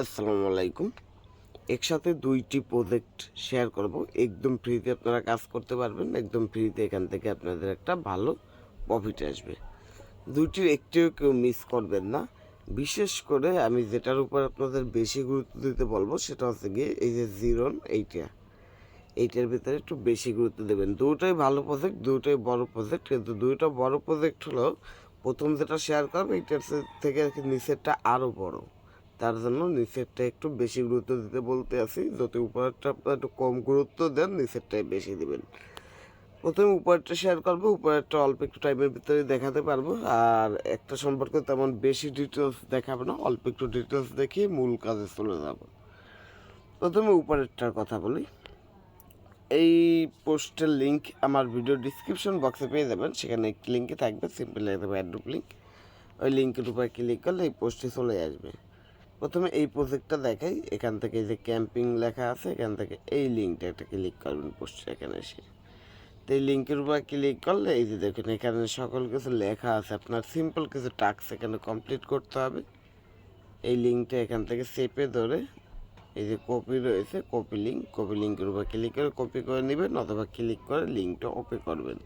আসসালামু আলাইকুম। একসাথে দুইটি প্রজেক্ট শেয়ার করব। একদম ফ্রিতে আপনারা কাজ করতে পারবেন, একদম ফ্রিতে এখান থেকে আপনাদের একটা ভালো প্রফিট আসবে। দুইটির একটিও কেউ মিস করবেন না। বিশেষ করে আমি যেটার উপর আপনাদের বেশি গুরুত্ব দিতে বলব, সেটা হচ্ছে গিয়ে এই যে জিরন এইটা এইটার ভিতরে একটু বেশি গুরুত্ব দেবেন। দুটোই ভালো প্রজেক্ট দুটোই বড় প্রজেক্ট কিন্তু দুইটা বড় প্রজেক্ট হলো প্রথম যেটা শেয়ার করবে, এইটার থেকে নিচেরটা আরও বড়। তার জন্য নিচেরটা একটু বেশি গুরুত্ব দিতে বলতে আছি। যদি উপরেরটা আপনারা একটু কম গুরুত্ব দেন, নিচেরটাই বেশি দিবেন। প্রথমে উপরেরটা শেয়ার করব, উপরেরটা অল্প একটু টাইমের ভিতরে দেখাতে পারব। আর একটা সম্পর্কে তেমন বেশি ডিটেলস দেখাবো না, অল্প একটু ডিটেলস দেখিয়ে মূল কাজে চলে যাব। প্রথমে উপরেরটার কথা বলি। এই পোস্টের লিঙ্ক আমার ভিডিও ডিসক্রিপশন বক্সে পেয়ে যাবেন। সেখানে একটি লিঙ্কে থাকবে সিম্পল দেবে অ্যাড্রুপ লিঙ্ক ওই লিঙ্কের উপরে ক্লিক করলে এই পোস্টে চলে আসবে। প্রথমে এই প্রজেক্টটা দেখাই। এখান থেকে যে ক্যাম্পিং লেখা আছে, এখান থেকে এই লিঙ্কটা একটা ক্লিক করবেন পোস্টে এখানে এসে। তো এই লিঙ্কের উপর ক্লিক করলে এই যে দেখুন, এখানে সকল কিছু লেখা আছে। আপনার সিম্পল কিছু টাস্ক এখানে কমপ্লিট করতে হবে। এই লিঙ্কটা এখান থেকে চেপে ধরে এই যে কপি রয়েছে কপি লিঙ্ক কপি লিঙ্কের উপর ক্লিক করে কপি করে নেবেন অথবা ক্লিক করে লিঙ্কটা ওপেন করবেন।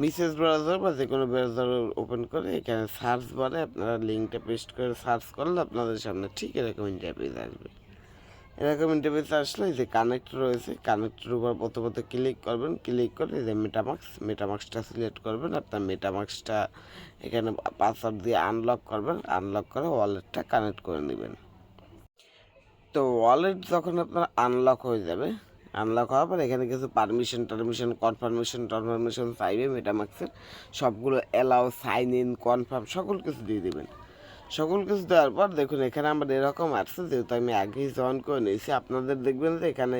মিসেস ব্রাউজার বা যে কোনো ব্রাউজার ওপেন করে, এখানে সার্চ বারে আপনারা লিঙ্কটা পেস্ট করে সার্চ করলে আপনাদের সামনে ঠিক এরকম ইন্টারভিউ আসবে। এরকম ইন্টারভিউ আসলে যে কানেক্ট রয়েছে কানেক্টের উপর প্রথমত ক্লিক করবেন ক্লিক করে যে মেটামাক্স মেটামাক্সটা সিলেক্ট করবেন, আপনার মেটামাক্সটা এখানে পাসওয়ার্ড দিয়ে আনলক করবেন আনলক করে ওয়ালেটটা কানেক্ট করে নেবেন। তো ওয়ালেট যখন আপনার আনলক হয়ে যাবে আনলক হওয়ার পর এখানে কিছু পারমিশন টারমিশন কনফার্মেশন টনফার্মেশন চাইবে মেটামাক্সের সবগুলো অ্যালাউ সাইন ইন কনফার্ম সকল কিছু দিয়ে দেবেন। সকল কিছু দেওয়ার পর দেখুন, এখানে আমার এরকম আসছে যেহেতু আমি আগেই জয়েন করে নিয়েছি, আপনাদের দেখবেন যে এখানে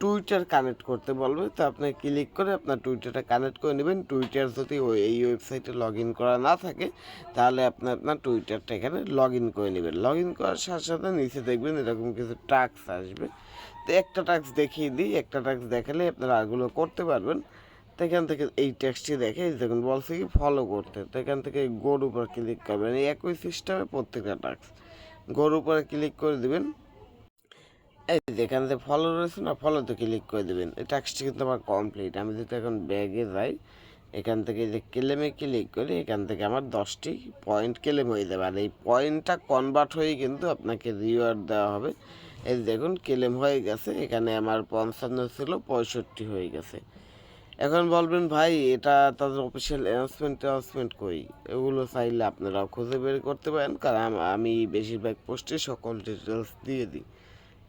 টুইটার কানেক্ট করতে বলবে, তো আপনি ক্লিক করে আপনার টুইটারটা কানেক্ট করে নেবেন। টুইটার যদি ওই, এই ওয়েবসাইটে লগ ইন করা না থাকে, তাহলে আপনি আপনার টুইটারটা এখানে লগ ইন করে নেবেন। লগ ইন করার সাথে সাথে নিচে দেখবেন এরকম কিছু টাস্ক আসবে। তো একটা টাস্ক দেখিয়ে দিই, একটা টাস্ক দেখালে আপনারা আরগুলো করতে পারবেন। তো এখান থেকে এই ট্যাক্সটি দেখে দেখুন, বলছে কি ফলো করতে। তো এখান থেকে গোর উপর ক্লিক করবেন, এই একই সিস্টেমে প্রত্যেকটা টাস্ক গোর উপরে ক্লিক করে দিবেন। এই যে এখান থেকে ফলো রয়েছে না ফলোতে ক্লিক করে দেবেন। এই টাস্কটি কিন্তু আমার কমপ্লিট আমি যদি এখন ব্যাগে যাই, এখান থেকে যে ক্লেমে ক্লিক করি, এখান থেকে আমার দশটি পয়েন্ট ক্লেম হয়ে যাবে। আর এই পয়েন্টটা কনভার্ট হয়ে কিন্তু আপনাকে রিওয়ার্ড দেওয়া হবে। এই দেখুন, ক্লেম হয়ে গেছে, এখানে আমার পঞ্চান্ন ছিল, পঁয়ষট্টি হয়ে গেছে। এখন বলবেন, ভাই, এটা তাদের অফিসিয়াল অ্যানাউন্সমেন্ট অ্যানাউন্সমেন্ট কই? এগুলো চাইলে আপনারা খুঁজে বের করতে পারেন, কারণ আমি বেশিরভাগ পোস্টে সকল ডিটেলস দিয়ে দিই।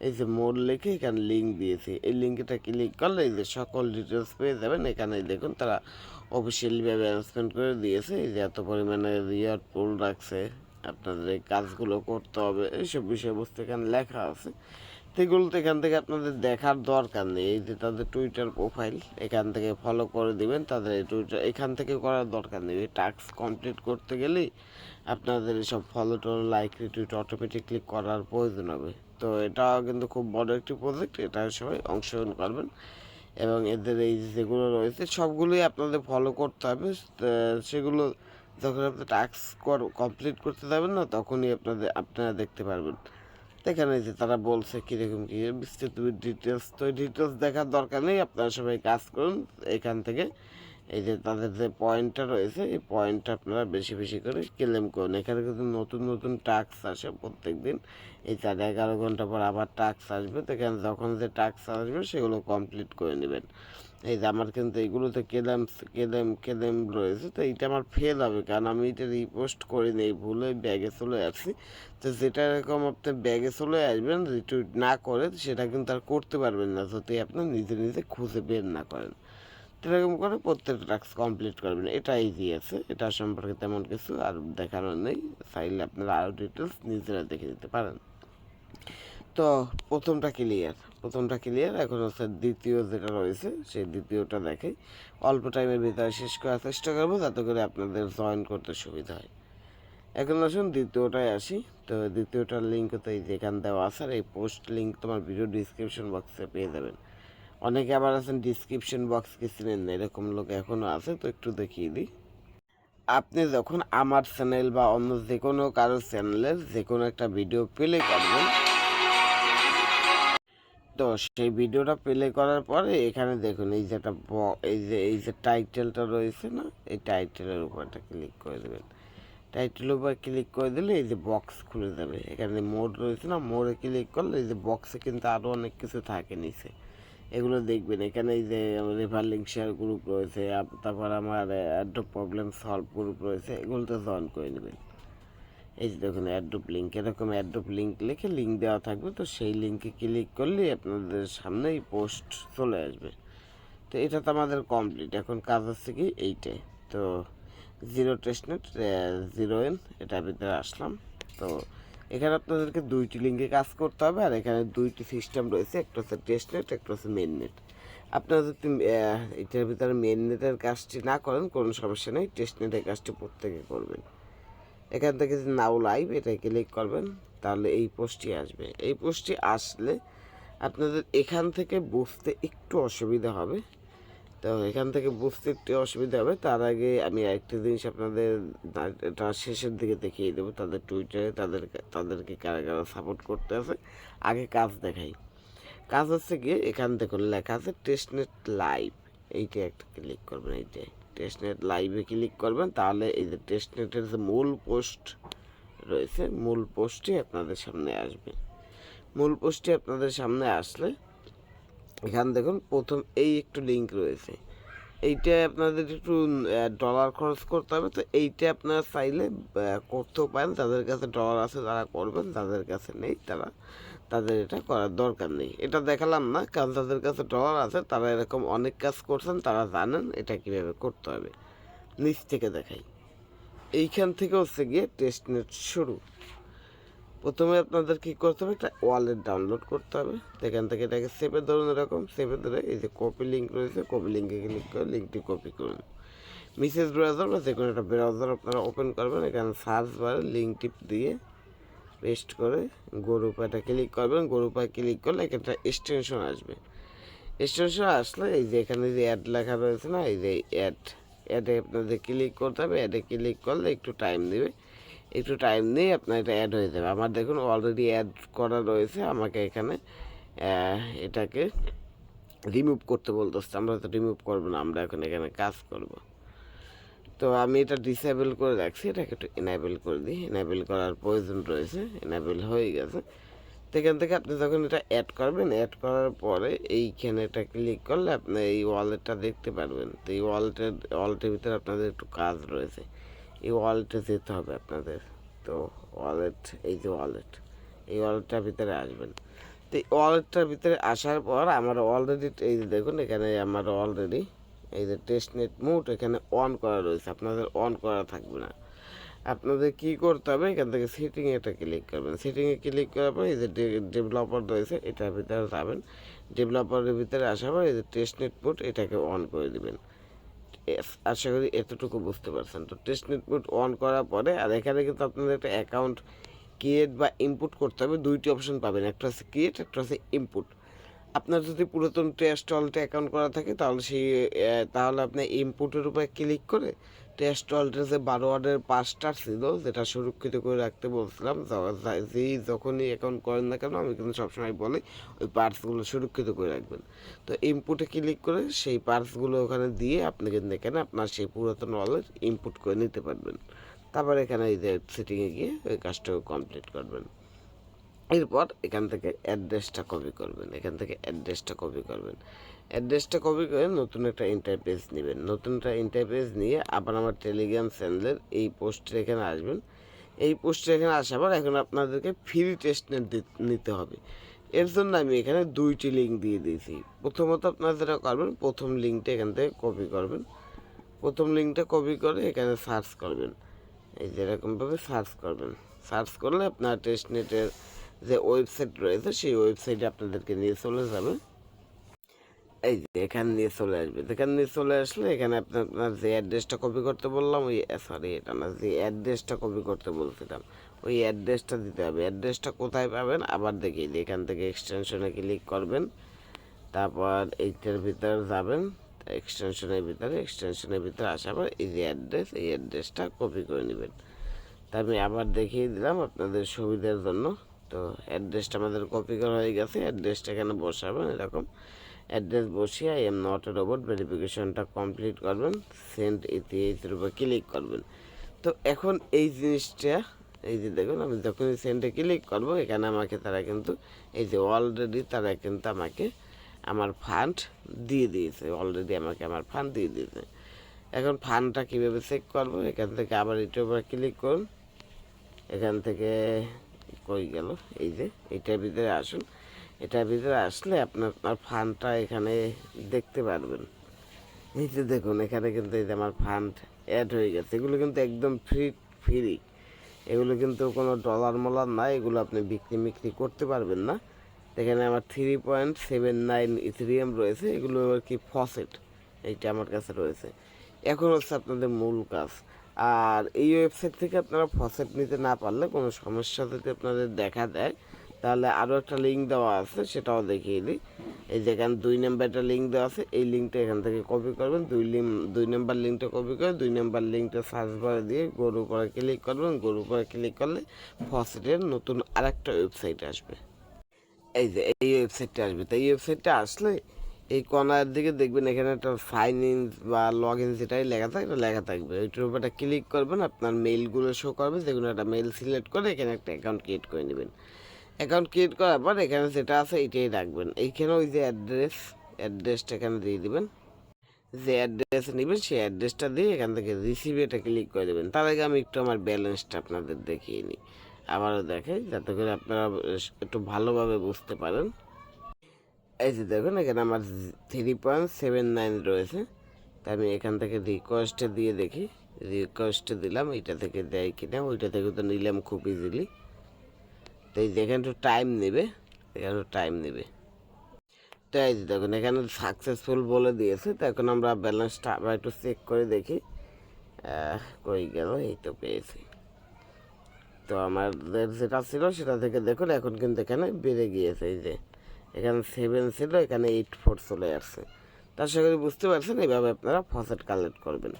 এই যে মোড লিখে এখানে লিঙ্ক দিয়েছি, এই লিঙ্কটা ক্লিক করলে এই যে সকল ডিটেলস পেয়ে যাবেন এখানে দেখুন, তারা অফিসিয়ালিভাবে অ্যানাউন্সমেন্ট করে দিয়েছে, এই যে এত পরিমাণে রিয়ার্ড পুল রাখছে। আপনাদের এই কাজগুলো করতে হবে, এইসব বিষয়বস্তু এখানে লেখা আছে। সেগুলো তো এখান থেকে আপনাদের দেখার দরকার নেই। এই যে তাদের টুইটার প্রোফাইল এখান থেকে ফলো করে দিবেন, তাদের এই টুইটার এখান থেকে করার দরকার নেই। এই টাস্ক কমপ্লিট করতে গেলেই আপনাদের এসব ফলো টলো লাইক রিটুইট অটোমেটিকলি করার প্রয়োজন হবে। তো এটাও কিন্তু খুব বড় একটি প্রজেক্ট এটা সবাই অংশগ্রহণ করবেন। এবং এদের এই যেগুলো রয়েছে, সবগুলোই আপনাদের ফলো করতে হবে। সেগুলো যখন আপনি টাস্ক কমপ্লিট করতে যাবেন না, তখনই আপনাদের, আপনারা দেখতে পারবেন। এখানে যে তারা বলছে কীরকম কী বিস্তৃত ডিটেলস তো ডিটেলস দেখার দরকার নেই, আপনারা সবাই কাজ করুন এখান থেকে। এই যে তাদের যে পয়েন্টটা রয়েছে, এই পয়েন্টটা আপনারা বেশি বেশি করে ক্লেম করুন। এখানে কিন্তু নতুন নতুন টাস্ক আসে প্রত্যেক দিন এই চার এগারো ঘণ্টা পর আবার টাস্ক আসবে। তো এখানে যখন যে টাস্ক আসবে, সেগুলো কমপ্লিট করে নেবেন। এই যে আমার কিন্তু এইগুলোতে কেলেম কেলেম কেলেম রয়েছে, তো এইটা আমার ফেল হবে, কারণ আমি এটা রিপোস্ট করিনি, এই ভুলে ব্যাগে চলে আসছি। তো যেটা এরকম আপনি ব্যাগে চলে আসবেন রিটুইট না করে, সেটা কিন্তু আর করতে পারবেন না, যদি আপনি নিজে নিজে খুঁজে বের না করেন। তো এরকম করে প্রত্যেকটা টাস্ক কমপ্লিট করবেন, এটা ইজি আছে, এটা সম্পর্কে তেমন কিছু আর দেখানোর নেই, চাইলে আপনারা আরও ডিটেলস নিজেরা দেখে দিতে পারেন। তো প্রথমটা ক্লিয়ার প্রথমটা ক্লিয়ার এখন হচ্ছে দ্বিতীয় যেটা রয়েছে, সেই দ্বিতীয়টা দেখে অল্প টাইমের ভিতরে শেষ করার চেষ্টা করব, যাতে করে আপনাদের জয়েন করতে সুবিধা হয়। এখন আসুন, দ্বিতীয়টায় আসি। তো দ্বিতীয়টার লিঙ্ক তো এই যেখান দেওয়া আছে, আর এই পোস্ট লিঙ্ক তোমার ভিডিও ডিসক্রিপশন বক্সে পেয়ে যাবেন। অনেকে আবার আছেন ডিসক্রিপশন বক্স কি চিনেন না, এরকম লোক এখনও আছে, তো একটু দেখিয়ে দিই। আপনি যখন আমার চ্যানেল বা অন্য যে কোনো কারও চ্যানেলের যে কোনো একটা ভিডিও প্লে করবেন তো সেই ভিডিওটা প্লে করার পরে এখানে দেখুন, এই যে একটা এই যে এই যে টাইটেলটা রয়েছে না, এই টাইটেলের উপরটা ক্লিক করে দেবেন। টাইটেলের উপর ক্লিক করে দিলে এই যে বক্স খুলে যাবে। এখানে মোড রয়েছে না মোড়ে ক্লিক করলে এই যে বক্সে কিন্তু আরও অনেক কিছু থাকে নিচে। এগুলো দেখবেন, এখানে এই যে রেফার লিঙ্ক শেয়ার গ্রুপ রয়েছে তারপর আমার প্রবলেম সলভ গ্রুপ রয়েছে, এগুলোতে জয়েন করে নেবেন। এই যে দেখুন অ্যাড্রপ লিঙ্ক এরকম অ্যাড্রপ লিঙ্ক লিখে লিঙ্ক দেওয়া থাকবে। তো সেই লিঙ্কে ক্লিক করলেই আপনাদের সামনে এই পোস্ট চলে আসবে। তো এটা তো আমাদের কমপ্লিট এখন কাজ হচ্ছে কি এইটাই। তো জিরো টেস্টনেট জিরো এন এটার ভিতরে আসলাম। তো এখানে আপনাদেরকে দুইটি লিঙ্কে কাজ করতে হবে। আর এখানে দুইটি সিস্টেম রয়েছে। একটা হচ্ছে টেস্টনেট একটা হচ্ছে মেন নেট আপনারা যদি এটার ভিতরে মেন নেটের কাজটি না করেন, কোনো সমস্যা নেই। টেস্টনেটের কাজটি প্রত্যেকে করবেন। এখান থেকে যদি নাও লাইভ, এটা ক্লিক করবেন, তাহলে এই পোস্টটি আসবে। এই পোস্টটি আসলে আপনাদের এখান থেকে বুঝতে একটু অসুবিধা হবে। তো এখান থেকে বুঝতে একটু অসুবিধা হবে। তার আগে আমি আরেকটা জিনিস আপনাদের শেষের দিকে দেখিয়ে দেবো। তাদের টুইটারে তাদের, তাদেরকে কারা কারা সাপোর্ট করতে আছে। আগে কাজ দেখাই। কাজ হচ্ছে গিয়ে এখান থেকে লেখা আছে টেস্টনেট লাইভ এইটা একটা ক্লিক করবেন, এইটাই। টেস্টনেট লাইভে ক্লিক করবেন, তাহলে এই যে টেস্টনেটের যে মূল পোস্ট রয়েছে, মূল পোস্টটি আপনাদের সামনে আসবে। মূল পোস্টটি আপনাদের সামনে আসলে এখান দেখুন, প্রথম এই একটু লিঙ্ক রয়েছে। এইটা আপনাদের একটু ডলার খরচ করতে হবে, তো এইটা আপনারা চাইলে করতেও পারেন। যাদের কাছে ডলার আছে তারা করবেন, যাদের কাছে নেই তারা তাদের এটা করার দরকার নেই। এটা দেখালাম না, কারণ যাদের কাছে ডলার আছে, তারা এরকম অনেক কাজ করছেন, তারা জানেন এটা কীভাবে করতে হবে। নিচ থেকে দেখাই। এইখান থেকে হচ্ছে গিয়ে টেস্ট নেট শুরু। প্রথমে আপনাদের কি করতে হবে, একটা ওয়ালেট ডাউনলোড করতে হবে। এখান থেকে এটাকে সেভে ধরুন এরকম সেভে ধরে এই যে কপি লিঙ্ক রয়েছে কপি লিঙ্কে ক্লিক করে লিঙ্কটি কপি করুন। মিসেস ব্রাউজার বা যে কোনো একটা ব্রাউজার আপনারা ওপেন করবেন, এখানে সার্চ বারে লিঙ্ক টিপ দিয়ে পেস্ট করে গরু পাটা ক্লিক করবেন গরু পায়ে ক্লিক করলে এখানটা এক্সটেনশন আসবে। এক্সটেনশন আসলে এই যে এখানে যে অ্যাড লেখা রয়েছে না, এই যে অ্যাড অ্যাডে আপনাদের ক্লিক করতে হবে অ্যাডে ক্লিক করলে একটু টাইম দেবে। একটু টাইম নিয়ে আপনার এটা অ্যাড হয়ে যাবে। আমার দেখুন অলরেডি অ্যাড করা রয়েছে, আমাকে এখানে এটাকে রিমুভ করতে বলতেছে। আমরা তো রিমুভ করব না, আমরা এখন এখানে কাজ করব। তো আমি এটা ডিসেবল করে রাখছি, এটাকে একটু এনাবেল করে দিই। এনাবেল করার প্রয়োজন রয়েছে এনাবেল হয়ে গেছে। তো এখান থেকে আপনি যখন এটা অ্যাড করবেন অ্যাড করার পরে এইখানে এটা ক্লিক করলে আপনি এই ওয়ালেটটা দেখতে পারবেন। তো এই ওয়ালেটের ওয়ালেটের ভিতরে আপনাদের একটু কাজ রয়েছে। এই ওয়ালেটে যেতে হবে আপনাদের। তো ওয়ালেট এই যে ওয়ালেট এই ওয়ালেটটার ভিতরে আসবেন। তো এই ওয়ালেটটার ভিতরে আসার পর আমার অলরেডি এই যে দেখুন, এখানে আমার অলরেডি এই যে টেস্ট নেট মুড এখানে অন করা রয়েছে, আপনাদের অন করা থাকবে না। আপনাদের কি করতে হবে, এখান থেকে সেটিংয়ে এটা ক্লিক করবেন। সেটিংয়ে ক্লিক করার পর এই যে ডেভেলপার রয়েছে, এটার ভিতরে যাবেন। ডেভেলপারের ভিতরে আসার পর এই যে টেস্ট নেট মুড এটাকে অন করে দিবেন। আশা করি এতটুকু বুঝতে পারছেন। তো টেস্ট মুড অন করার পরে, আর এখানে কিন্তু আপনাদের একটা অ্যাকাউন্ট ক্রিয়েট বা ইনপুট করতে হবে। দুইটি অপশন পাবেন, একটা হচ্ছে ক্রিয়েট একটা হচ্ছে ইনপুট আপনার যদি পুরাতন টেস্ট অলটে অ্যাকাউন্ট করা থাকে, তাহলে সেই তাহলে আপনি ইনপুটের উপরে ক্লিক করে টেস্ট অলটের যে বারো ওয়ার্ডের পাঁচটা ছিল, যেটা সুরক্ষিত করে রাখতে বলছিলাম যা- যখনই অ্যাকাউন্ট করেন না কেন, আমি কিন্তু সবসময় বলি ওই পার্টসগুলো সুরক্ষিত করে রাখবেন। তো ইনপুটে ক্লিক করে সেই পার্টসগুলো ওখানে দিয়ে আপনি কিন্তু এখানে আপনার সেই পুরাতন ওয়ালেট ইনপুট করে নিতে পারবেন। তারপর এখানে এই যে সেটিংয়ে গিয়ে ওই কাজটাও কমপ্লিট করবেন। এরপর এখান থেকে অ্যাড্রেসটা কপি করবেন, এখান থেকে অ্যাড্রেসটা কপি করবেন। অ্যাড্রেসটা কপি করে নতুন একটা ইন্টারপেজ নেবেন। নতুন একটা ইন্টারপেজ নিয়ে আবার আমার টেলিগ্রাম চ্যানেলের এই পোস্টের এখানে আসবেন। এই পোস্টের এখানে আসার পর এখন আপনাদেরকে ফ্রি টেস্ট নিতে হবে। এর জন্য আমি এখানে দুইটি লিঙ্ক দিয়ে দিয়েছি। প্রথমত আপনারা যেটা করবেন, প্রথম লিঙ্কটা এখান থেকে কপি করবেন। প্রথম লিঙ্কটা কপি করে এখানে সার্চ করবেন। এই যেরকমভাবে সার্চ করবেন। সার্চ করলে আপনার টেস্ট নেটের যে ওয়েবসাইট রয়েছে, সেই ওয়েবসাইটে আপনাদেরকে নিয়ে চলে যাবে। এই যে, এখানে নিয়ে চলে আসবে। এখানে নিয়ে চলে আসলে এখানে আপনার আপনার যে অ্যাড্রেসটা কপি করতে বললাম, ওই সরি এটা না, যে অ্যাড্রেসটা কপি করতে বলছিলাম, ওই অ্যাড্রেসটা দিতে হবে। অ্যাড্রেসটা কোথায় পাবেন, আবার দেখিয়ে দিই। এখান থেকে এক্সটেনশনে ক্লিক করবেন, তারপর এইটার ভিতরে যাবেন এক্সটেনশনের ভিতরে এক্সটেনশনের ভিতরে আসার পর এই যে অ্যাড্রেস এই অ্যাড্রেসটা কপি করে নেবেন। তা আমি আবার দেখিয়ে দিলাম আপনাদের সুবিধার জন্য। তো অ্যাড্রেসটা আমাদের কপি করা হয়ে গেছে অ্যাড্রেসটা এখানে বসাবেন এরকম। অ্যাড্রেস বসিয়ে আই এম নট রোবট ভেরিফিকেশনটা কমপ্লিট করবেন সেন্ড ইতিহাসের উপর ক্লিক করবেন। তো এখন এই জিনিসটা, এই যে দেখুন, আমি যখনই সেন্টে ক্লিক করব, এখানে আমাকে তারা কিন্তু, এই যে অলরেডি তারা কিন্তু আমাকে আমার ফান্ড দিয়ে দিয়েছে অলরেডি আমাকে আমার ফান্ড দিয়ে দিয়েছে। এখন ফান্ডটা কীভাবে চেক করব? এখান থেকে আবার এটার উপর ক্লিক করুন। এখান থেকে কই গেল? এই যে, এটার ভিতরে আসুন। এটার ভিতরে আসলে আপনার আপনার ফান্ডটা এখানে দেখতে পারবেন। এই যে দেখুন, এখানে কিন্তু এই যে আমার ফান্ড অ্যাড হয়ে গেছে। এগুলো কিন্তু একদম ফ্রি ফ্রি এগুলো কিন্তু কোনো ডলার মলার না, এগুলো আপনি বিক্রি, মিক্রি করতে পারবেন না। এখানে আমার three point seven nine ethereum রয়েছে। এগুলো আর কি ফসেট এইটা আমার কাছে রয়েছে। এখন হচ্ছে আপনাদের মূল কাজ। আর এই ওয়েবসাইট থেকে আপনারা ফসেট নিতে না পারলে কোনো সমস্যা যদি আপনাদের দেখা দেয়, তাহলে আরও একটা লিঙ্ক দেওয়া আছে, সেটাও দেখিয়ে দিই। এই যেখানে দুই নাম্বার একটা লিঙ্ক দেওয়া আছে, এই লিঙ্কটা এখান থেকে কপি করবেন। দুই লিঙ্ক দুই নাম্বার লিঙ্কটা কপি করে, দুই নাম্বার লিঙ্কটা সার্চ বারে দিয়ে গরু করে ক্লিক করবেন। গরু করে ক্লিক করলে ফসেটের নতুন আরেকটা ওয়েবসাইট আসবে। এই যে, এই ওয়েবসাইটটা আসবে। তো এই ওয়েবসাইটটা আসলে এই কর্নার দিকে দেখবেন এখানে একটা সাইন ইন বা লগ ইন যেটাই লেখা থাকে, এটা লেখা থাকবে। ওইটার উপর একটা ক্লিক করবেন, আপনার মেইলগুলো শো করবে যেগুলো একটা মেইল সিলেক্ট করে এখানে একটা অ্যাকাউন্ট ক্রিয়েট করে নেবেন। অ্যাকাউন্ট ক্রিয়েট করার পর এখানে যেটা আছে এটাই রাখবেন। এইখানে ওই যে অ্যাড্রেস অ্যাড্রেসটা এখানে দিয়ে দিবেন। যে অ্যাড্রেস নেবেন, সেই অ্যাড্রেসটা দিয়ে এখান থেকে রিসিভ এটা ক্লিক করে দেবেন। তার আগে আমি একটু আমার ব্যালেন্সটা আপনাদের দেখিয়ে নিই। আবারও দেখাই, যাতে করে আপনারা একটু ভালোভাবে বুঝতে পারেন। এই যে দেখুন, এখানে আমার থ্রি পয়েন্ট সেভেন নাইন রয়েছে। তা আমি এখান থেকে রিকোয়েস্টে দিয়ে দেখি। রিকোয়েস্টে দিলাম এইটা থেকে দেয় কিনা, ওইটা থেকে তো নিলাম খুব ইজিলি তো এই যেখানে একটু টাইম নেবে, এখানে একটু টাইম নেবে। তো এই যে দেখুন, এখানে সাকসেসফুল বলে দিয়েছে। তো এখন আমরা ব্যালেন্সটা আবার একটু চেক করে দেখি। কই গেল? এই তো পেয়েছি। তো আমাদের যেটা ছিল, সেটা থেকে দেখুন, এখন কিন্তু এখানে বেড়ে গিয়েছে। এই যে এখানে সেভেন ছিল, এখানে এইট ফোর চলে আসছে। তার সঙ্গে বুঝতে পারছেন এইভাবে আপনারা ফসেট কালেক্ট করবেন।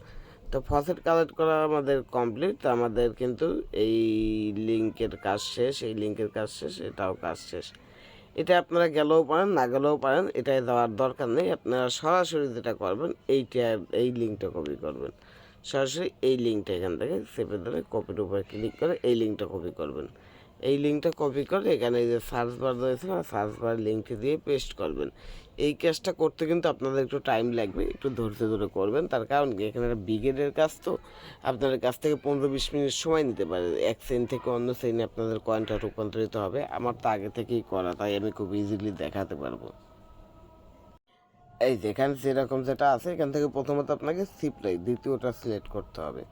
তো ফসেট কালেক্ট করা আমাদের কমপ্লিট তো আমাদের কিন্তু এই লিঙ্কের কাজ শেষ, এই লিঙ্কের কাজ শেষ, এটাও কাজ শেষ। এটা আপনারা গেলেও পারেন, না গেলেও পারেন, এটাই দেওয়ার দরকার নেই। আপনারা সরাসরি যেটা করবেন, এইটা, এই লিঙ্কটা কপি করবেন। সরাসরি এই লিঙ্কটা এখান থেকে চেপে ধরে কপির উপরে ক্লিক করে এই লিঙ্কটা কপি করবেন। এই লিঙ্কটা কপি করে এখানে এই যে সার্চ বার রয়েছে না সার্চ বার লিঙ্কটি দিয়ে পেস্ট করবেন। এই কাজটা করতে কিন্তু আপনাদের একটু টাইম লাগবে, একটু ধৈর্য ধরে করবেন। তার কারণ কি? এখানে একটা ব্রিগেডের কাজ তো। আপনাদের কাছ থেকে পনেরো বিশ মিনিট সময় নিতে পারে। এক সেন থেকে অন্য সেনে আপনাদের কয়েনটা রূপান্তরিত হবে। আমার তো আগে থেকেই করা, তাই আমি খুব ইজিলি দেখাতে পারব। এই যেখানে যেরকম যেটা আছে, এখান থেকে প্রথমত আপনাকে সিপ্লাই দ্বিতীয়টা সিলেক্ট করতে হবে।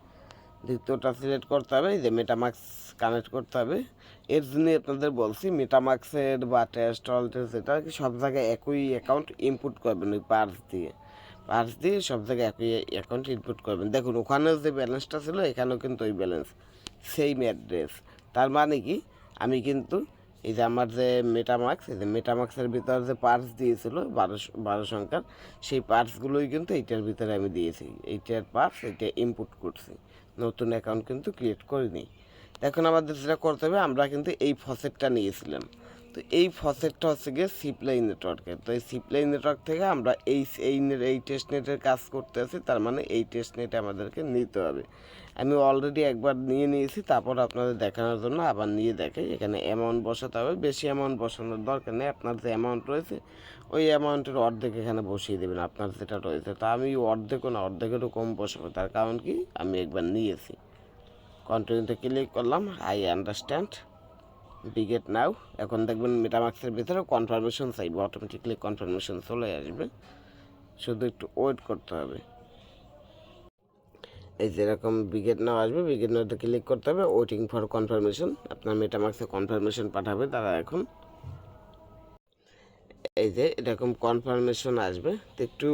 দ্বিতীয়টা সিলেক্ট করতে হবে, এই যে মেটামাক্স কানেক্ট করতে হবে। এর জন্যই আপনাদের বলছি মেটামাক্সের বা টেস্ট অল টেস্ট যেটা আর কি সব জায়গায় একই অ্যাকাউন্ট ইনপুট করবেন ওই পার্স দিয়ে? পার্স দিয়ে সব জায়গায় একই অ্যাকাউন্ট ইনপুট করবেন। দেখুন, ওখানেও যে ব্যালেন্সটা ছিল, এখানেও কিন্তু ওই ব্যালেন্স সেম অ্যাড্রেস তার মানে কি? আমি কিন্তু এই যে আমার যে মেটামাক্স এই যে মেটামাক্সের ভিতর যে পার্স দিয়েছিল বারোশো বারো সংখ্যার, সেই পার্সগুলোই কিন্তু এইটার ভিতরে আমি দিয়েছি। এইটার পার্স এটা ইনপুট করছি। নতুন অ্যাকাউন্ট কিন্তু ক্রিয়েট করিনি। এখন আমাদের যেটা করতে হবে, আমরা কিন্তু এই ফসেটটা নিয়েছিলাম। তো এই ফসেটটা হচ্ছে গিয়ে সিপ্লাই নেটওয়ার্কের তো এই সিপ্লাই নেটওয়ার্ক থেকে আমরা এই এই এই টেস্ট নেটের কাজ করতে আছি, তার মানে এই টেস্ট নেট আমাদেরকে নিতে হবে। আমি অলরেডি একবার নিয়ে নিয়েছি, তারপর আপনাদের দেখানোর জন্য আবার নিয়ে দেখাই। এখানে অ্যামাউন্ট বসাতে হবে, বেশি অ্যামাউন্ট বসানোর দরকার নেই, আপনার যে অ্যামাউন্ট রয়েছে, ওই অ্যামাউন্টের অর্ধেক এখানে বসিয়ে দেবেন, আপনার যেটা রয়েছে। তা আমি অর্ধেকও না, অর্ধেকেরও কম বসাবো, তার কারণ কি? আমি একবার নিয়েছি। কন্টিনিউতে ক্লিক করলাম আই আন্ডারস্ট্যান্ড বিগেট নাও। এখন দেখবেন মেটামাক্সের ভিতরে কনফার্মেশন চাইবে অটোমেটিকলি কনফার্মেশন চলে আসবে। শুধু একটু ওয়েট করতে হবে। এই যেরকম বিগেট নাও আসবে বিগেট নাওতে ক্লিক করতে হবে ওয়েটিং ফর কনফার্মেশন আপনার মেটামাক্সে কনফার্মেশন পাঠাবে তারা এখন। এই যে এরকম কনফার্মেশন আসবে। তো একটু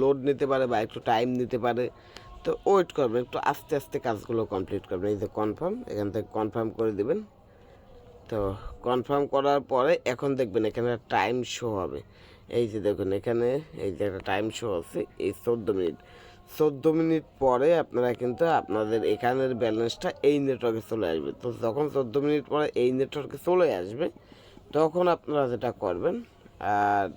লোড নিতে পারে বা একটু টাইম নিতে পারে। তো ওয়েট করবেন একটু আস্তে আস্তে কাজগুলো কমপ্লিট করবেন এই যে কনফার্ম এখান থেকে কনফার্ম করে দিবেন। তো কনফার্ম করার পরে এখন দেখবেন এখানে টাইম শো হবে। এই যে দেখুন এখানে, এই যে একটা টাইম শো আছে, এই চোদ্দ মিনিট। চোদ্দ মিনিট পরে আপনারা কিন্তু আপনাদের এখানের ব্যালেন্সটা এই নেটওয়ার্কে চলে আসবে। তো যখন চোদ্দ মিনিট পরে এই নেটওয়ার্কে চলে আসবে, তখন আপনারা যেটা করবেন, আর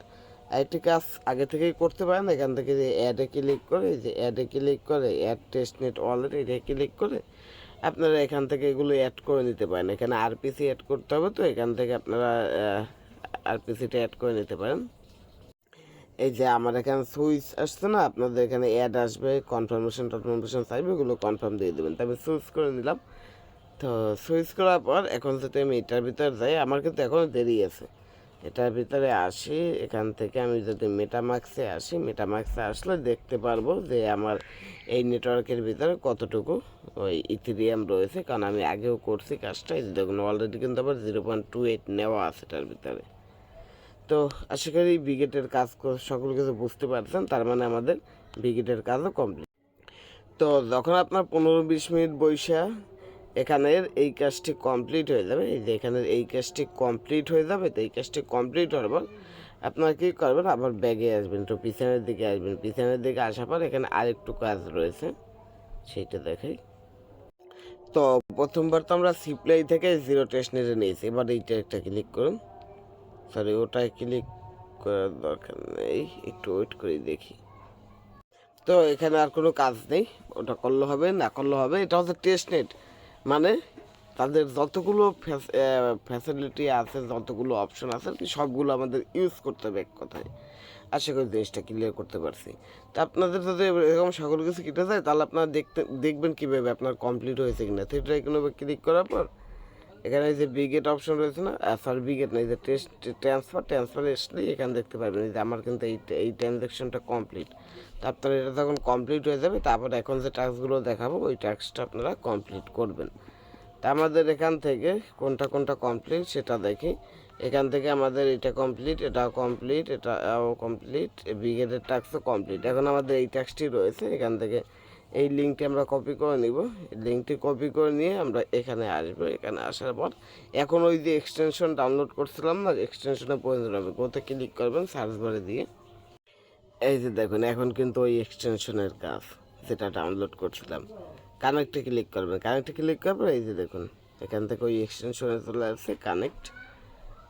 একটি কাজ আগে থেকেই করতে পারেন। এখান থেকে যে অ্যাডে ক্লিক করে, এই যে অ্যাডে ক্লিক করে অ্যাড টেস্ট নেট ওয়ালেট এটা ক্লিক করে আপনারা এখান থেকে এগুলো অ্যাড করে নিতে পারেন। এখানে আরপিসি অ্যাড করতে হবে তো, এখান থেকে আপনারা আরপিসিটা অ্যাড করে নিতে পারেন। এই যে আমার এখানে সুইচ আসছে না, আপনাদের এখানে অ্যাড আসবে কনফার্মেশন টনফার্মেশন চাইবে, এগুলো কনফার্ম দিয়ে দেবেন। তবে সুইচ করে নিলাম। তো সুইচ করার পর, এখন যদি আমি এটার ভিতরে যাই, আমার কিন্তু এখনও দেরি আছে। এটার ভিতরে আসি, এখান থেকে আমি যদি মেটামাক্সে আসি মেটামাক্সে আসলে দেখতে পারব যে আমার এই নেটওয়ার্কের ভিতরে কতটুকু ওই ইথিরিয়াম রয়েছে। কারণ আমি আগেও করছি কাজটা দেখুন অলরেডি কিন্তু আবার জিরো পয়েন্ট টু এইট নেওয়া আছে এটার ভিতরে। তো আশা করি ব্রিগেডের কাজ সকল কিছু বুঝতে পারছেন, তার মানে আমাদের ব্রিগেডের কাজও কমপ্লিট তো যখন আপনার পনেরো বিশ মিনিট বৈশা এখানের এই কাজটি কমপ্লিট হয়ে যাবে। এই যে এখানের এই কাজটি কমপ্লিট হয়ে যাবে, তো এই কাজটি কমপ্লিট হওয়ার পর আপনারা কী করবেন? আবার ব্যাগে আসবেন তো পিছনের দিকে আসবেন। পিছনের দিকে আসার পর এখানে আরেকটু কাজ রয়েছে সেইটা দেখাই। তো প্রথমবার তো আমরা সিপ্লাই থেকে জিরো টেস্ট নিয়েছি, এবার এইটা একটা ক্লিক করুন। সরি, ওটায় ক্লিক করার দরকার নেই, একটু ওয়েট করে দেখি। তো এখানে আর কোনো কাজ নেই, ওটা করলে হবে, না করলে হবে, এটা হচ্ছে টেস্ট নেট মানে তাদের যতগুলো ফ্যাসিলিটি আছে, যতগুলো অপশন আছে সবগুলো আমাদের ইউজ করতে হবে এক কথায়। আশা করি জিনিসটা ক্লিয়ার করতে পারছি। তো আপনাদের যদি এরকম সকল কিছু কেটে যায়, তাহলে আপনারা দেখতে, দেখবেন কীভাবে আপনার কমপ্লিট হয়েছে কিনা। সেটা কোনোভাবে ক্লিক করার পর এখানে এই যে বিগেট অপশন রয়েছে না সরি বিগেট না, এই যে টেস্ট ট্রান্সফার ট্রান্সফার আসলেই এখানে দেখতে পারবেন, এই যে আমার কিন্তু এই এই ট্রানজ্যাকশনটা কমপ্লিট তো আপনার এটা যখন কমপ্লিট হয়ে যাবে, তারপর এখন যে টাস্কগুলো দেখাবো, ওই টাস্কটা আপনারা কমপ্লিট করবেন। তা আমাদের এখান থেকে কোনটা কোনটা কমপ্লিট সেটা দেখি। এখান থেকে আমাদের এটা কমপ্লিট এটাও কমপ্লিট এটাও কমপ্লিট ব্রিগেডের টাস্কও কমপ্লিট এখন আমাদের এই টাস্কটি রয়েছে, এখান থেকে এই লিঙ্কটি আমরা কপি করে নিব। লিঙ্কটি কপি করে নিয়ে আমরা এখানে আসব। এখানে আসার পর এখন ওই যে এক্সটেনশন ডাউনলোড করছিলাম না এক্সটেনশনে প্রয়োজন হবে কোথায় ক্লিক করবেন সার্চ বারে দিয়ে। এই যে দেখুন, এখন কিন্তু ওই এক্সটেনশনের কাজ যেটা ডাউনলোড করছিলাম। কানেক্টে ক্লিক করবেন। কানেক্টে ক্লিক করবেন এই যে দেখুন, এখান থেকে ওই এক্সটেনশনে চলে আসছে কানেক্ট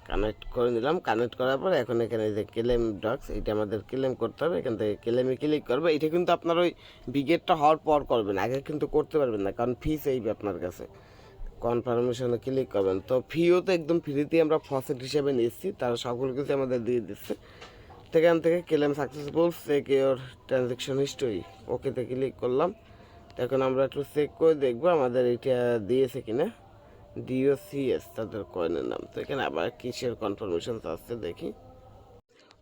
কানেক্ট করে নিলাম। কানেক্ট করার পর এখন এখানে যে ক্লেম ডক্স এটা আমাদের ক্লেম করতে হবে। এখান থেকে ক্লেমে ক্লিক করবে। এটা কিন্তু আপনার ওই বিগেটটা হওয়ার পর করবেন, আগে কিন্তু করতে পারবেন না, কারণ ফি চাইবে আপনার কাছে। কনফার্মেশনে ক্লিক করবেন। তো ফিও তো একদম ফ্রিতে আমরা ফসেট হিসেবে নিচ্ছি, তারা সকল কিছু আমাদের দিয়ে দিচ্ছে। সেখান থেকে claim successful check your transaction history ওকেতে ক্লিক করলাম। এখন আমরা একটু চেক করে দেখব আমাদের এটা দিয়েছে কিনা। ডিওসিএস তাদের কয়েনের নাম। তো এখানে আবার কিসের কনফার্মেশন আসছে দেখি।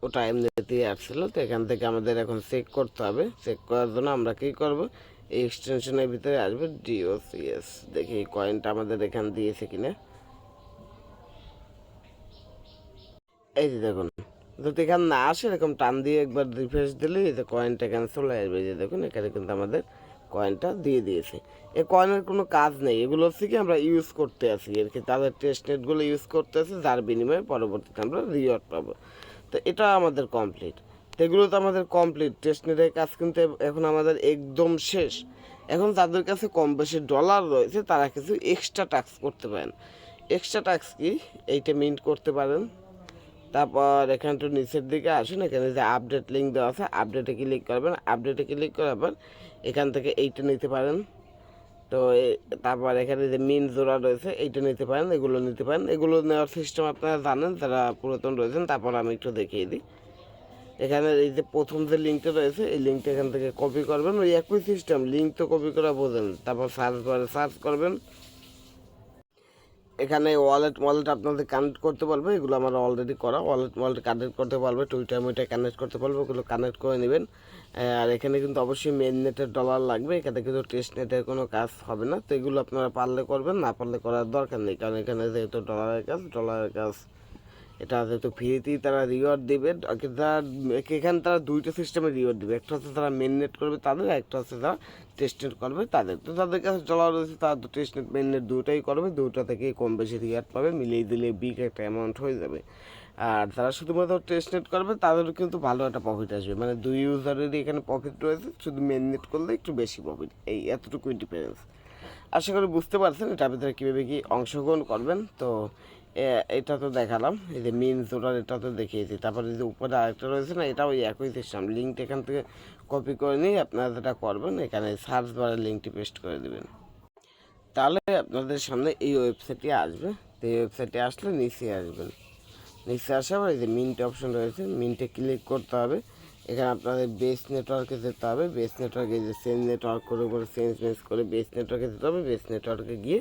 ওটা এমনিতেই আসছিল, তো এখান থেকে আমাদের এখন চেক করতে হবে। চেক করার জন্য আমরা কী করব? এই এক্সটেনশনের ভিতরে আসবে ডিওসিএস দেখি এই কয়েনটা আমাদের এখান দিয়েছে কিনা। এই যে দেখুন, যদি এখানে না আসে, এরকম টান দিয়ে একবার রিফ্রেশ দিলে এই যে কয়েনটা এখানে চলে আসবে। যে দেখুন, এখানে কিন্তু আমাদের কয়েনটা দিয়ে দিয়েছে। এই কয়েনের কোনো কাজ নেই। এগুলো হচ্ছে কি আমরা ইউজ করতে আছি। আর কি তাদের টেস্ট নেটগুলো ইউজ করতে আছি, যার বিনিময়ে পরবর্তীতে আমরা রিওয়ার্ড পাবো। তো এটা আমাদের কমপ্লিট তো এগুলো তো আমাদের কমপ্লিট টেস্ট নেটের কাজ কিন্তু এখন আমাদের একদম শেষ। এখন যাদের কাছে কম বেশি ডলার রয়েছে, তারা কিছু এক্সট্রা টাস্ক করতে পারেন। এক্সট্রা টাস্ক কি? এইটা মিন্ট করতে পারেন। তারপর এখানে একটু নিচের দিকে আসুন, এখানে যে আপডেট লিঙ্ক দেওয়া আছে আপডেটে ক্লিক করবেন। আপডেটে ক্লিক করার পর এখান থেকে এইটা নিতে পারেন। তো তারপর এখানে যে মিন জোড়া রয়েছে, এইটা নিতে পারেন, এগুলো নিতে পারেন। এগুলো নেওয়ার সিস্টেম আপনারা জানেন, যারা পুরাতন রয়েছেন, তারপর আমি একটু দেখিয়ে দিই। এখানে এই যে প্রথম যে লিঙ্কটা রয়েছে, এই লিঙ্কটা এখান থেকে কপি করবেন। ওই একই সিস্টেম লিঙ্ক তো কপি করা বোঝেন। তারপর সার্চ বারে সার্চ করবেন। এখানে ওয়ালেট ওয়ালেট আপনাদের কানেক্ট করতে পারবে এগুলো আমার অলরেডি করা। ওয়ালেট ওয়ালেট কানেক্ট করতে পারবে টুইটার মুইটার কানেক্ট করতে পারবে ওগুলো কানেক্ট করে নেবেন। আর এখানে কিন্তু অবশ্যই মেন নেটের ডলার লাগবে, এখানে কিন্তু টেস্ট নেটের কোনো কাজ হবে না। তো এগুলো আপনারা পারলে করবেন, না পারলে করার দরকার নেই, কারণ এখানে যেহেতু ডলারের কাজ ডলারের কাজ এটা যেহেতু ফ্রিতেই তারা রিওয়ার্ড দেবে। তারা, এখানে তারা দুইটা সিস্টেমে রিওয়ার্ড দেবে। একটা হচ্ছে তারা মেননেট করবে তাদের একটা হচ্ছে তারা টেস্টনেট করবে তাদের। তো তাদের কাছে চলা রয়েছে, তারা তো টেস্টনেট মেননেট দুটাই করবে। দুটা থেকে কম বেশি রিওয়ার্ড পাবে, মিলিয়ে দিলে বিগ একটা অ্যামাউন্ট হয়ে যাবে। আর যারা শুধুমাত্র টেস্টনেট করবে তাদেরও কিন্তু ভালো একটা প্রফিট আসবে। মানে দুই ইউজারেরই এখানে প্রফিট রয়েছে, শুধু মেননেট করলে একটু বেশি প্রফিট এই এতটুকুই ডিফারেন্স আশা করি বুঝতে পারছেন, এটার ভিতরে কীভাবে কি অংশগ্রহণ করবেন। তো এটা তো দেখালাম। এই যে মেন জোটার এটা তো দেখিয়েছি। তারপরে যে উপরে আরেকটা রয়েছে না এটা ওই একই সিস্টেম লিঙ্কটা এখান থেকে কপি করে নিয়ে আপনারা যেটা করবেন, এখানে সার্চ বারে লিঙ্কটি পেস্ট করে দেবেন। তাহলে আপনাদের সামনে এই ওয়েবসাইটটি আসবে। তো এই ওয়েবসাইটে আসলে নিচে আসবেন। নিচে আসার পর এই যে মিন্ট অপশন রয়েছে মিন্টে ক্লিক করতে হবে। এখানে আপনাদের বেস নেটওয়ার্কে যেতে হবে। বেস নেটওয়ার্কে যে সেন্স নেটওয়ার্ক করে উপরে চেঞ্জ মেন্স করে বেস নেটওয়ার্কে যেতে হবে। বেস নেটওয়ার্কে গিয়ে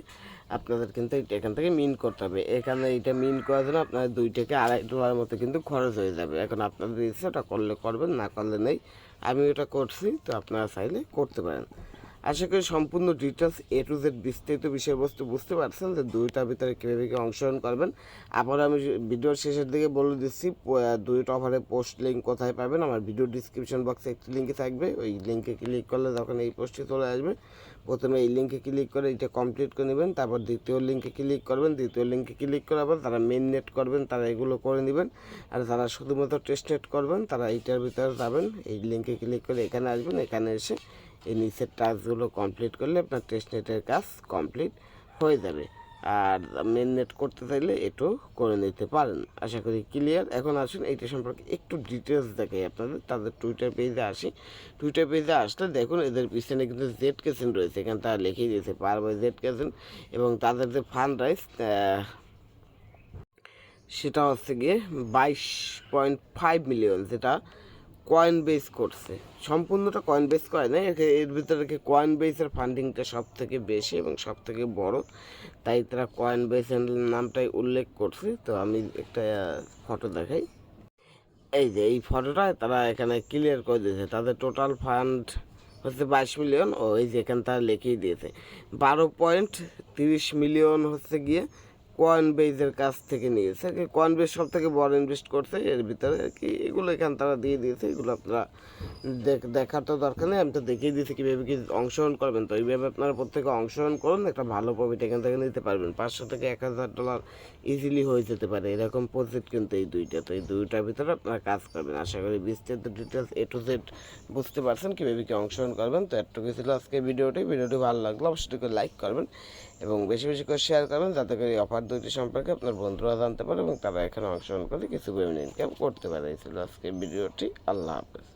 আপনাদের কিন্তু এখান থেকে মিন করতে হবে। এখানে এটা মিন করার জন্য আপনাদের দুই থেকে আড়াই ডলার মতো কিন্তু খরচ হয়ে যাবে। এখন আপনাদের ইচ্ছে ওটা করলে করবেন, না করলে নেই। আমি ওটা করছি, তো আপনারা চাইলে করতে পারেন। আশা করি সম্পূর্ণ ডিটেলস এ টু জেড বিস্তারিত বিষয়বস্তু বুঝতে পারছেন যে দুইটার ভিতরে কীভাবে কী অংশগ্রহণ করবেন। আবার আমি ভিডিওর শেষের দিকে বলে দিচ্ছি দুইটা অফারের পোস্ট লিঙ্ক কোথায় পাবেন আমার ভিডিও ডিসক্রিপশন বক্সে একটি লিঙ্কে থাকবে। ওই লিঙ্কে ক্লিক করলে তখন এই পোস্টটি চলে আসবে, প্রথমে এই লিঙ্কে ক্লিক করে এটা কমপ্লিট করে নেবেন, তারপর দ্বিতীয় লিঙ্কে ক্লিক করবেন, দ্বিতীয় লিঙ্কে ক্লিক করার পর তারা মেন নেট করবেন, তারা এগুলো করে নেবেন। আর যারা শুধুমাত্র টেস্ট নেট করবেন, তারা এইটার ভিতরে যাবেন, এই লিঙ্কে ক্লিক করে এখানে আসবেন, এখানে এসে এই নিচের টাস্কগুলো কমপ্লিট করলে আপনার টেস্ট নেটের কাজ কমপ্লিট হয়ে যাবে। আর মেন নেট করতে চাইলে এটাও করে নিতে পারেন। আশা করি ক্লিয়ার এখন আসুন এইটা সম্পর্কে একটু ডিটেলস দেখাই আপনাদের। তাদের টুইটার পেজে আসি। টুইটার পেজে আসলে দেখুন, এদের পিছনে কিন্তু জেড কেসেন রয়েছে। এখানে তারা লিখে দিয়েছে পার বাই জেড কেসেন এবং তাদের যে ফান্ড রাইস সেটা হচ্ছে গিয়ে বাইশ পয়েন্ট ফাইভ মিলিয়ন যেটা কয়েন বেস করছে। সম্পূর্ণটা কয়েন বেস করে না এর- ভিতরে কয়েন বেসের ফান্ডিংটা সব থেকে বেশি এবং সব থেকে বড়। তাই তারা কয়েন বেসের নামটাই উল্লেখ করছে। তো আমি একটা ফটো দেখাই। এই যে, এই ফটোটা তারা এখানে ক্লিয়ার করে দিয়েছে। তাদের টোটাল ফান্ড হচ্ছে বাইশ মিলিয়ন ও এই যে এখানে তারা লিখেই দিয়েছে। বারো পয়েন্ট তিরিশ মিলিয়ন হচ্ছে গিয়ে কয়েন বেজের কাছ থেকে নিয়েছে। আর কি কয়েন বেজ সব থেকে বড় ইনভেস্ট করছে, এর ভিতরে আর কি এগুলো এখানে তারা দিয়ে দিয়েছে, এগুলো আপনারা দেখ- দেখার তো দরকার নেই, আমি তো দেখিয়ে দিয়েছি কীভাবে কি অংশগ্রহণ করবেন। তো এইভাবে আপনারা প্রত্যেকে অংশগ্রহণ করুন, একটা ভালো প্রফিট এখান থেকে নিতে পারবেন। পাঁচশো থেকে এক হাজার ডলার ইজিলি হয়ে যেতে পারে, এরকম প্রজেক্ট কিন্তু এই দুইটা। তো এই দুইটার ভিতরে আপনারা কাজ করবেন। আশা করি বিস্তারিত ডিটেলস এ টু জেড বুঝতে পারছেন কীভাবে কি অংশগ্রহণ করবেন। তো এটুকু ছিল আজকে ভিডিওটি। ভিডিওটি ভালো লাগল অবশ্যই লাইক করবেন। এবং বেশি বেশি করে শেয়ার করবেন যাতে করে অফার দুইটি সম্পর্কে আপনার বন্ধুরা জানতে পারে এবং তারা এখানে অংশগ্রহণ করে কিছু পেমেন্ট ইনকাম করতে পারে। এই ছিল আজকে ভিডিওটি আল্লাহ হাফেজ।